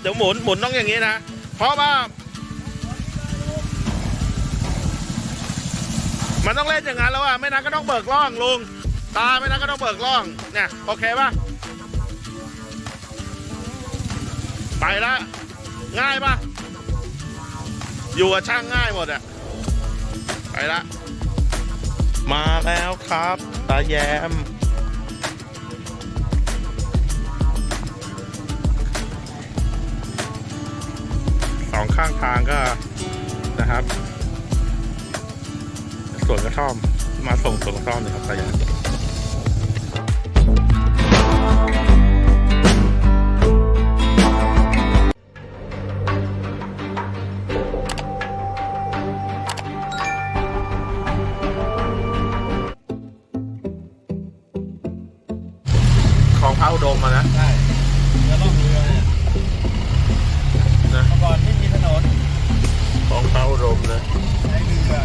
เดี๋ยวหมุนหมุนต้องอย่างนี้นะ เพราะว่า มันต้องเล่นอย่างนั้นแล้วอะไม่นั้นก็ต้องเบิกล่องลุง ตาไม่นั้นก็ต้องเบิกล่อง เนี่ย โอเคป่ะ ไปละง่ายป่ะ อยู่กับช่างง่ายหมดอะ ไปละ มาแล้วครับ ตาแยมางทางก็นะครับสวนกระท่อมมาส่งสวนกระท่อมเลยครับตาแยมของพระอุดมมานะ ใช่เรือล่องเรือเนี่ยนะเมื่อก่อนไม่มีถนน ของพระอุดมนะเรือ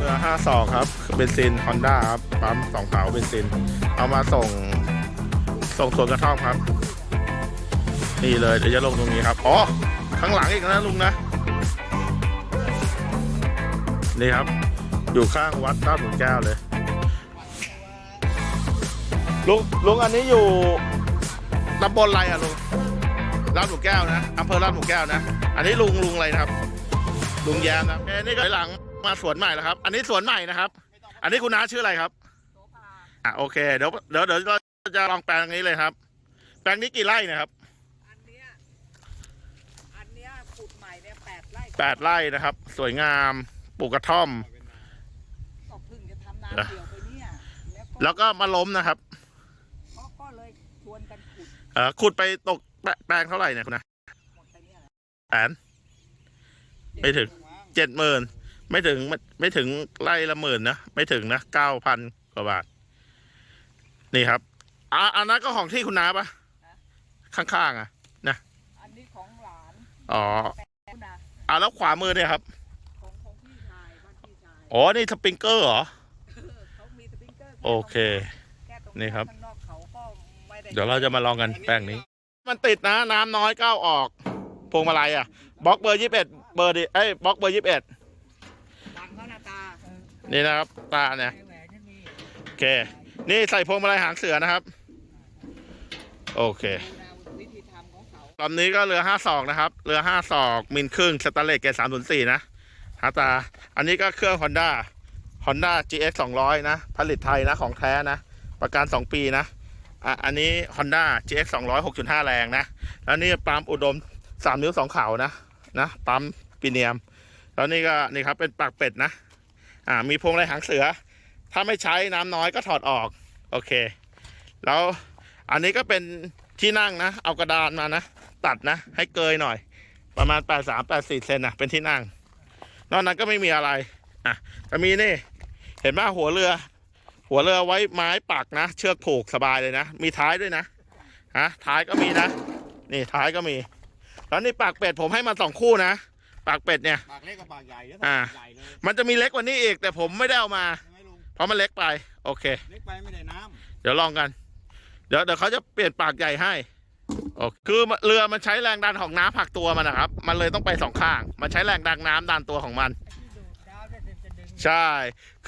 รือห้าสองครับเบนซินฮอนด้าครับปั๊มสองเผาเบนซิน เอามาส่ง ส่งสวนกระท่อมครับ นี่เลยเดี๋ยวจะลงตรงนี้ครับ อ๋อ ข้างหลังอีกนะลุงนะ นี่ครับ อยู่ข้างวัดลาดหลุมแก้วเลย ลุงลุงอันนี้อยู่ตำบลอะไรอะลุงลาดหลุมแก้วนะอำเภอลาดหลุมแก้วนะ อันนี้ลุงลุงอะไรนะครับ ลุงแยมนะเอ้นี่ก็ถอยหลังมาสวนใหม่แล้วครับ อันนี้สวนใหม่นะครับ อันนี้คุณน้าชื่ออะไรครับอะโอเคเดี๋ยวเดี๋ยวเดี๋ยวเราจะลองแปลงนี้เลยครับ แปลงนี้กี่ไร่เนะครับ อันเนี้ย อันเนี้ยขุดใหม่เนี่ย แปดไร่แปดไร่นะครับ สวยงามปลูกกระท่อม ก็เพิ่งจะทำนาเออเดียวไปเนี่ยแล้วก็แล้วก็มาล้มนะครับเขาก็เลยชวนกันขุดเอ่อขุดไปตกแปแปลงเท่าไหร่เนี่ยคุณนะหมดไปเนี่ยแหละแสน ไม่ถึง เจ็ดหมื่นไม่ถึงไม่ไม่ถึงไร่ละหมื่นนะไม่ถึงนะเก้าพันกว่าบาท นี่ครับอะอันนั้นก็ของที่คุณน้าปะข้างๆอะ อันนี้ของหลานอ๋อคุณนะ อะแล้วขวามือเนี่ยครับ ของของพี่ชายบ้านพี่ชายอ๋อ นี่สปริงเกอร์เหรอ เออเขามีสปริงเกอร์โอเคแค่ตรงนี่ครับ ข้างนอกเขาก็ไม่ได้เดี๋ยวเราจะมาลองกันแป้งนี้ มันติดนะ น้ำน้อยก้าวออกพวงมาลัยอะบล็อกเบอร์ยี่สิบเอ็ดเบอร์ดิเอ้ยบล็อกเบอร์ยี่สิบเอ็ดดังเขาหน้าตาเออนี่นะครับตาเนี่ย แหวนฉันมีโอเค นี่ใส่พวงมาลัยหางเสือนะครับ โอเค ดูแนววิธีทำของเขาลำนี้ก็เรือห้าศอกนะครับ เรือห้าศอกมิลครึ่งสแตนเลสเกสามศูนย์สี่นะฮาตา อันนี้ก็เครื่อง Honda Honda GX 200 นะ ผลิตไทยนะ ของแท้นะ ประกัน 2 ปีนะ อะ อันนี้ Honda GX 200 6.5 แรงนะ แล้วนี่ปั๊มอุดม 3 นิ้ว 2 เขานะ นะ ปั๊มปีเนียม แล้วนี่ก็ นี่ครับ เป็นปากเป็ดนะ อ่า มีพวงมาลัยหางเสือ ถ้าไม่ใช้น้ำน้อยก็ถอดออก โอเค แล้ว อันนี้ก็เป็นที่นั่งนะ เอากระดานมานะ ตัดนะ ให้เกยหน่อย ประมาณ 8 3 8 4เซนนะเป็นที่นั่ง นอกนั้นก็ไม่มีอะไรอะก็มีนี่ เห็นไหมหัวเรือ หัวเรือไว้ไม้ปักนะ เชือกผูกสบายเลยนะ มีท้ายด้วยนะฮะท้ายก็มีนะ นี่ท้ายก็มี แล้วนี่ปากเป็ดผมให้มาสองคู่นะปากเป็ดเนี่ยปากเล็กกับปากใหญ่แล้วอ่า ใหญ่เลยมันจะมีเล็กกว่านี้อีกแต่ผมไม่ได้เอามาใช่ไหมลุงเพราะมันเล็กไป โอเค เล็กไปไม่ได้น้เดี๋ยวลองกัน เดี๋ยวเดี๋ยวเขาจะเปลี่ยนปากใหญ่ให้ โอเคคือเรือมันใช้แรงดันของน้ำผลักตัวมันนะครับ มันเลยต้องไปสองข้าง มันใช้แรงดันน้ำดันตัวของมันที่ดูดดาวจะจะดึงใช่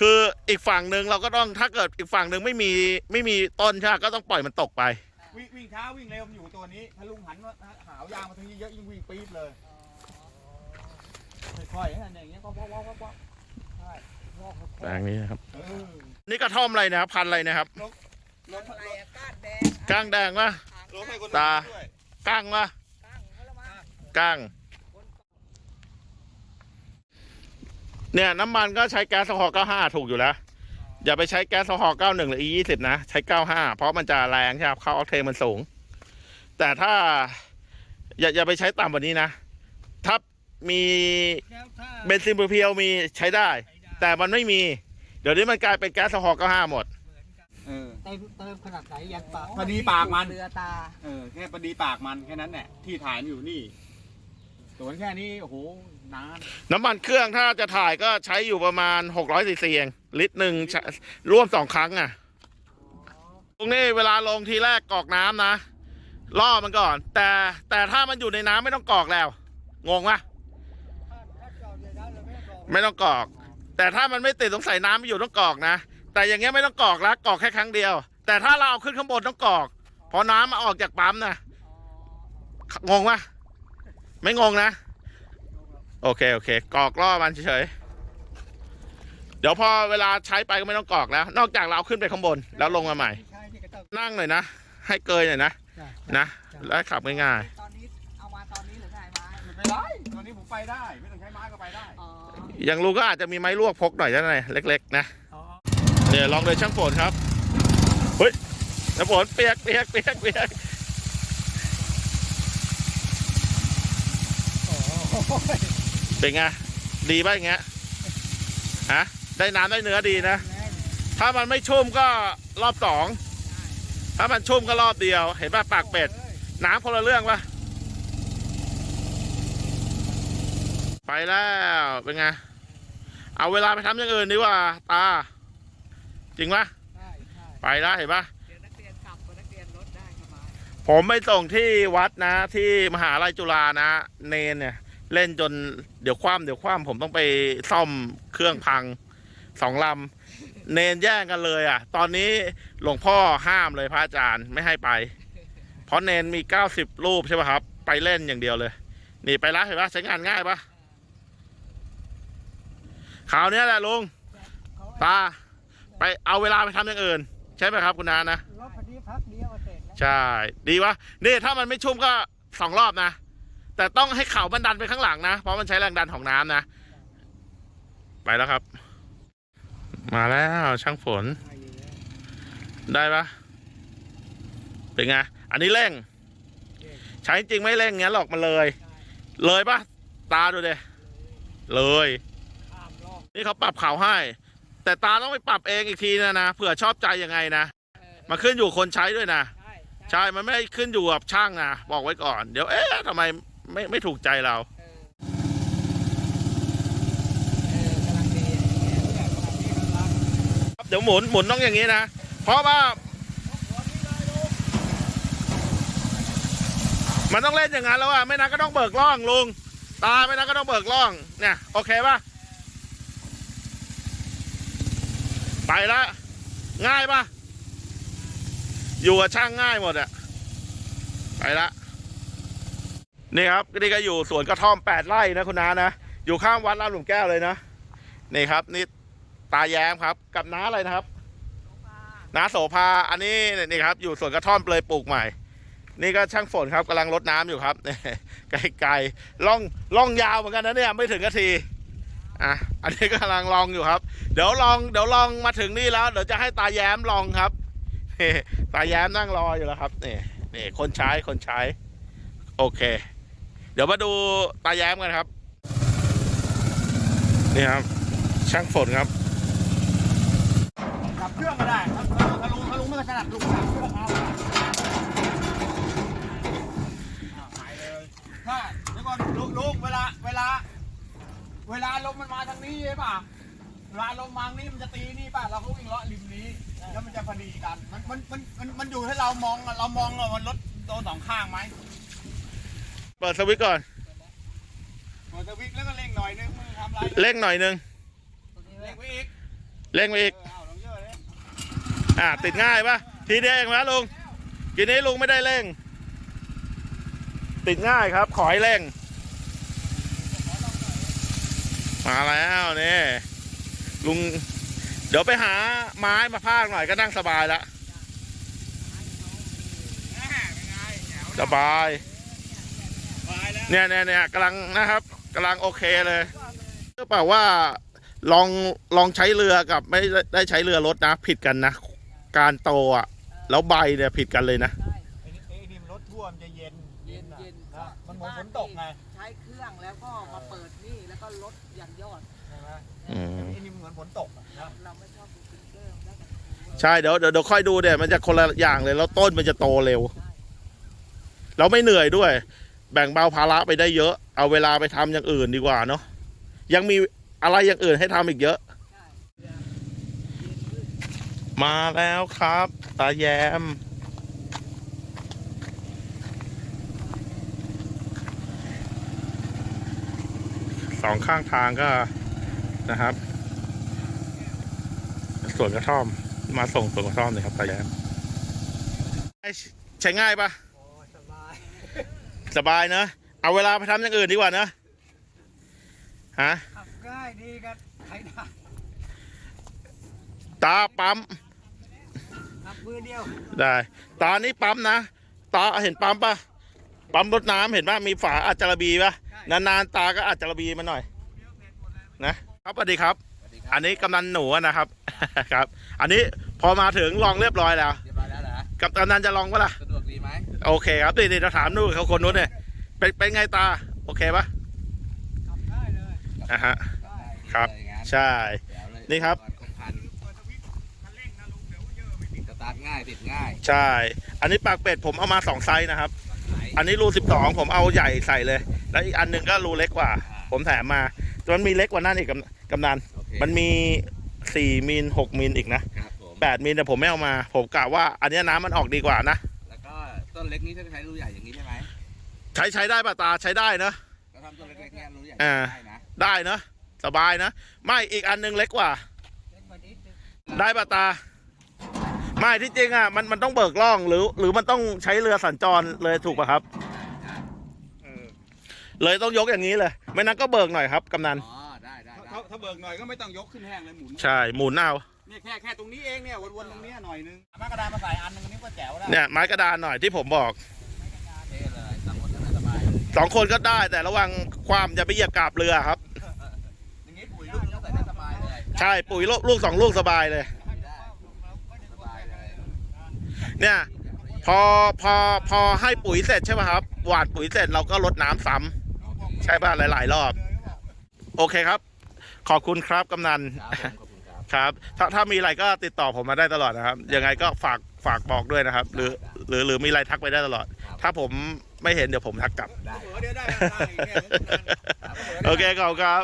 คืออีกฝั่งหนึ่งเราก็ต้องถ้าเกิดอีกฝั่งหนึ่งไม่มีไม่มีต้นใช่ไหมก็ต้องปล่อยมันตกไปำวิ่งวิ่งช้าวิ่งเร็วมันอยู่ตัวนี้ ถ้าลุงหันว่าหาวยางมาทางนี้เยอะยิ่งวิ่งปี๊ดเลยค่อยๆนั่นอย่างเงี้ยก็ว้าวว้าวว้าวใช่วอกแปลงนี้นะครับ เออนี่กระท่อมอะไรนะครับ พันธุ์อะไรนะครับ รถอะไรอะก้านแดงก้างแดงวะ รถให้คนตา ด้วย ก้างวะก้างเขาละมาก้าง เนี่ยน้ำมันก็ใช้แก๊สโซฮอล์95 ถูกอยู่แล้ว อย่าไปใช้แก๊สโซฮอล์91 หรือ E20 นะ ใช้ 95 เพราะมันจะแรงใช่ไหมครับเข้าออกเทนมันสูง แต่ถ้า อย่าอย่าไปใช้ต่ำกว่านี้นะ ถ้ามีเบนซินเพียวมีใช้ได้ แต่มันไม่มี เดี๋ยวนี้มันกลายเป็นแก๊สโซฮอล์95 หมด เออตติมเติมขนาดไหนยันปากพอดีปากมัน เรือตา เออแค่พอดีปากมันแค่นั้นแหละที่ถ่ายมันอยู่นี่สวนแค่นี้โอ้โหนาน น้ำมันเครื่องถ้าจะถ่ายก็ใช้อยู่ประมาณ600ซีซีเองลิตรหนึ่งใช้ร่วมสองครั้งอะ ตรงนี้เวลาลงทีแรกกรอกน้ำนะล่อมันก่อน แต่แต่ถ้ามันอยู่ในน้ำไม่ต้องกรอกแล้ว งงปะไม่ต้องกรอก แต่ถ้ามันไม่ติดสงสัยน้ำไม่อยู่ต้องกรอกนะ แต่อย่างเงี้ยไม่ต้องกรอกแล้วกรอกแค่ครั้งเดียว แต่ถ้าเราเอาขึ้นข้างบนต้องกรอกเพราะน้ำมาออกจากปั๊มนะงงปะไม่งงนะ โอเคโอเคกรอกล่อมันเฉยๆเดี๋ยวพอเวลาใช้ไปก็ไม่ต้องกรอกแล้ว นอกจากเราเอาขึ้นไปข้างบนแล้วลงมาใหม่ใช่ที่ก็ต้องนั่งหน่อยนะ ให้เกยหน่อยนะนะ แล้วขับง่ายตอนนี้เอามาตอนนี้หรือไงไม้ไม่เป็นไรตัวนี้ผมไปได้ ไม่ต้องใช้ไม้ก็ไปได้อ๋อๆอย่างลุงก็อาจจะมีไม้ลวกพกหน่อยจะไหนเล็ก ๆ นะอ๋อ เดี๋ยวลองเลยช่างฝนครับ เฮ้ยน้ำฝนเปียกเปียกเปียกเปียกเป็นไง ดีป่ะอย่างเงี้ยฮะได้น้ำได้เนื้อดีนะ ถ้ามันไม่ชุ่มก็รอบสอง ถ้ามันชุ่มก็รอบเดียว เห็นป่ะปากเป็ด น้ำคนละเรื่องปะไปแล้ว เป็นไง เอาเวลาไปทำอย่างอื่นดีกว่า ตา จริงปะใช่ใช่ไปแล้วเห็นปะเดี๋ยวนักเรียนกลับนักเรียนรถได้สบายผมไปส่งที่วัดนะ ที่มหาลัยจุฬานะ เนนเนี่ย เล่นจนเดี๋ยวคว่ำเดี๋ยวคว่ำผมต้องไปซ่อมเครื่องพังสองลำเนนแย่งกันเลยอะ ตอนนี้หลวงพ่อห้ามเลยพระอาจารย์ไม่ให้ไป เพราะเนนมีเก้าสิบรูปใช่ป่ะครับ ไปเล่นอย่างเดียวเลย นี่ไปแล้วเห็นปะใช้งานง่ายปะคราวเนี้ยแหละลุงเขาตา ไปเอาเวลาไปทำอย่างอื่น ใช่ไหมครับคุณนานะรถพอดีพักเดียวเสร็จแล้วใช่ดีวะนี่ถ้ามันไม่ชุ่มก็สองรอบนะ แต่ต้องให้เข่ามันดันไปข้างหลังนะ เพราะมันใช้แรงดันของน้ำนะ ไปแล้วครับ มาแล้วช่างฝนได้ปะเป็นไงอันนี้เร่ง ใช้จริงไม่เร่งเงี้ยหรอกมันเลย เลยปะตาดูเดเลยข้ามรอบนี่เขาปรับเข่าให้ แต่ตาต้องไปปรับเองอีกทีนะนะเผื่อชอบใจยังไงนะเออมาขึ้นอยู่คนใช้ด้วยนะใช่ใช่มันไม่ได้ขึ้นอยู่กับช่างนะบอกไว้ก่อน เดี๋ยวเอ๊ะทำไมไม่ไม่ถูกใจเราเออเออกำลังดีเนี่ยขนาดนี้กำลังเดี๋ยวหมุนหมุนต้องอย่างนี้นะเพราะว่ามันต้องเล่นอย่างนั้นแล้วอะไม่นั้นก็ต้องเบิกล่องลุงตาไม่นั้นก็ต้องเบิกล่องเนี่ยโอเคป่ะ ไปละง่ายป่ะอยู่กับช่างง่ายหมดอะไปละนี่ครับนี่ก็อยู่สวนกระท่อมแปดไร่นะคุณน้านะอยู่ข้างวัดลาดหลุมแก้วเลยนะนี่ครับ นี่ตาแย้มครับ กับน้าอะไรนะครับน้าโสภาอันนี้นี่ครับ อยู่สวนกระท่อมเลยปลูกใหม่ นี่ก็ช่างฝนครับกำลังรดน้ำอยู่ครับไกลๆล่องล่องยาวเหมือนกันนะเนี่ยไม่ถึงนาที อะอันนี้ก็กำลังลองอยู่ครับ เดี๋ยวลองเดี๋ยวลองมาถึงนี่แล้ว เดี๋ยวจะให้ตาแย้มลองครับนี่ตาแย้มนั่งรออยู่แล้วครับนี่นี่คนใช้คนใช้ โอเค เดี๋ยวมาดูตาแย้มกันครับนี่ครับช่างฝนครับขับเครื่องก็ได้ถ้าถ้าลุงถ้าลุงไม่ถนัดลุงขับเครื่องเอาไปเลยถ้าเดี๋ยวก่อนลุงลุงเวลาเวลา เวลาลมมันมาทางนี้ใช่ป่ะเวลาลมมาทางนี้มันจะตีนี่ป่ะเราก็วิ่งเลาะริมนี้ แล้วมันจะพอดีกัน มันมันมันมันมันอยู่ให้เรามองอะเรามองอะมันรถโดนสองข้างไหมเปิดสวิตช์ก่อนมอเตอร์วิกแล้วก็เร่งหน่อยนึงมึงทำไรเร่งหน่อยนึงเร่งไปอีกเร่งไปอีก เออเอาลองเยอะเลยอ่าติดง่ายปะทีเดียวเองนะลุงทีนี้ลุงไม่ได้เร่ง ติดง่ายครับ ขอให้เร่ง มาแล้วนี่ลุง เดี๋ยวไปหาไม้มาพากหน่อยก็นั่งสบายแล้วแหม่เป็นไงแจ๋วสบายสบายแล้วเนี่ยเนี่ยเนี่ยกำลังนะครับกำลังโอเคเลยก็เปล่าว่าลองลองใช้เรือกับไม่ได้ใช้เรือรถนะ ผิดกันนะ การโตอะ แล้วใบเนี่ยผิดกันเลยนะใช่ไอ้นี่ไอ้นี่มันรถท่วมจะเย็นเย็นเย็นนะมันเหมือนฝนตกไง ใช้เครื่องแล้วก็มาเปิดนี่แล้วก็ลดยันย อดใช่ไหมอืมนี่เหมือนฝนตกอะนะใช่เดี๋ยวเดี๋ยวเดี๋ยวค่อยดูเดี๋ยวมันจะคนละอย่างเลยแล้วต้นมันจะโตเร็วเราไม่เหนื่อยด้วย แบ่งเบาภาระไปได้เยอะ เอาเวลาไปทำอย่างอื่นดีกว่าเนาะยังมีอะไรอย่างอื่นให้ทำอีกเยอะ มาแล้วครับ ตาแยม สองข้างทางก็ นะครับสวนกระท่อม มาส่งสวนกระท่อมเลยครับตาแยมไอ้ใช้ง่ายปะโอ้สบายสบายเนอะเอาเวลาไปทำอย่างอื่นดีกว่าเนอะฮะขับง่ายดีกันใครได้ตาปั๊มขับมือเดียวได้ ตานี้ปั๊มนะ ตาเห็นปั๊มปะปั๊มรถน้ำเห็นปะมีฝาอัจจารบีปะนานๆตาก็อัจจารบีมาหน่อย นะ ครับ สวัสดีครับอันนี้กำนันหนูนะครับ ครับ อันนี้พอมาถึงลองเรียบร้อยแล้วเรียบร้อยแล้วเหรอกำนันจะลองปะล่ะสะดวกดีไหมโอเคครับนี่นี่เราถามนู่นเขาคนนู้นเนี่ยเป็นเป็นไงตา โอเคปะขับง่ายเลยอะฮะครับใช่นี่ครับสตาร์ทง่ายติดง่ายใช่ อันนี้ปากเป็ดผมเอามาสองไซส์นะครับอันนี้รูสิบสองผมเอาใหญ่ใส่เลย แล้วอีกอันหนึ่งก็รูเล็กกว่า ผมแถมมาแต่มันมีเล็กกว่านั่นอีกกำ กำนันโอเคมันมีสี่มิลหกมิลอีกนะครับผมแปดมิลแต่ผมไม่เอามา ผมกะว่าอันเนี้ยน้ำมันออกดีกว่านะ แล้วก็ต้นเล็กนี้ถ้าใช้รูใหญ่อย่างนี้ใช่ไหมใช้ใช้ได้ป่ะตาใช้ได้เนอะ ก็ทำต้นเล็กๆเนี่ยรูใหญ่อ่าได้นะได้เนอะสบายนะ ไม่อีกอันหนึงเล็กกว่าเล็กมานิดนึงได้ป่ะตา ไม่ที่จริงอะมันมันต้องเบิกล่องหรือ หรือมันต้องใช้เรือสัญจรเลยถูกป่ะครับเลยต้องยกอย่างนี้เลย ไม่นั้นก็เบิกหน่อยครับกำนัน อ๋อได้ได้ได้ ถ้าถ้าเบิกหน่อยก็ไม่ต้องยกขึ้นแห้งเลยหมุนใช่หมุนเอาเนี่ยแค่แค่ตรงนี้เองเนี่ยวนๆตรงเนี้ยหน่อยนึงมากระดาษมาใส่อันหนึงนี่ก็แจ๋วแล้วเนี่ยไม้กระดานหน่อยที่ผมบอกเท่เลยสองคนก็น่าสบายเลยสองคนก็ได้แต่ระวังความจะไปเหยียบกาบเรือครับ อย่างนี้ปุ๋ยลูกต้องใส่ได้สบายเลยใช่ปุ๋ยลูกลูกสองลูกสบายเลย ได้สบายเลยเนี่ย พอพอพอให้ปุ๋ยเสร็จใช่ป่ะครับ หว่านปุ๋ยเสร็จเราก็ลดน้ำซ้ำใช่ป่ะหลาย ๆ รอบ โอเคครับ ขอบคุณครับกำนันครับผมขอบคุณครับ ครับ ถ้าถ้ามีอะไรก็ติดต่อผมมาได้ตลอดนะครับ ยังไงก็ฝากฝากบอกด้วยนะครับ หรือหรือหรือมีอะไรทักไปได้ตลอดถ้าผมไม่เห็นเดี๋ยวผมทักกลับ ได้เผื่อเดี๋ยวได้ไม่ได้อีกเนี่ยโอเคขอบคุณครับ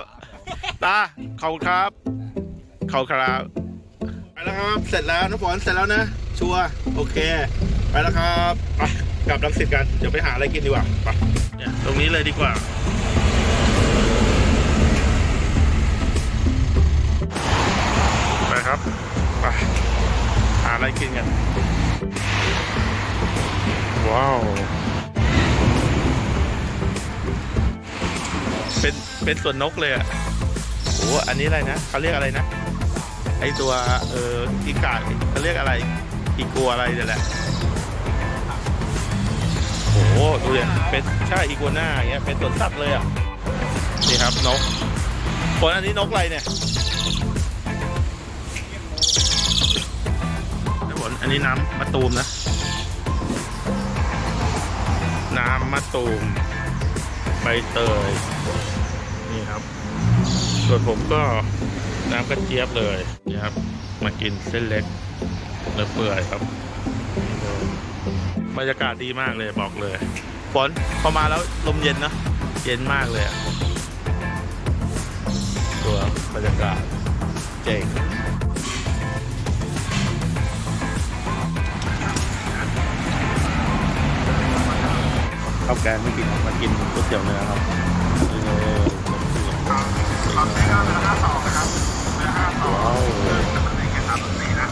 ตาขอบคุณครับขอบคุณครับ ไปแล้วครับ เสร็จแล้วน้ำฝนเสร็จแล้วนะ ชัวร์โอเค ไปแล้วครับไปกลับรังสิตกัน เดี๋ยวไปหาอะไรกินดีกว่าไปเนี่ยตรงนี้เลยดีกว่า อะไรกินกัน ว้าว เป็นเป็นส่วนนกเลยอะโอ้อันนี้อะไรนะเขาเรียกอะไรนะ ไอตัวเอออีกาเขาเรียกอะไร อีกัวอะไรเนี่ยแหละโอ้โหดูเลยเป็นใช่อีกัวหน้าอย่างเงี้ยเป็นสวนสัตว์เลยอะนี่ครับนกคนอันนี้นกอะไรเนี่ย อันนี้น้ำมะตูมนะ น้ำมะตูม ใบเตย นี่ครับ ส่วนผมก็น้ำกระเจี๊ยบเลยนี่ครับ มากินเส้นเล็กเนื้อเปื่อยครับบรรยากาศดีมากเลยบอกเลยฝนพอมาแล้วลมเย็นนะเย็นมากเลยตัวบรรยากาศเจ๋ง แกนมากินมากินก๋วยเตี๋ยวเนื้อครับนี่เลยความใช้ได้เป็นห้าสองนะครับเป็นห้าสองเออเป็นแค่สามสี่นะ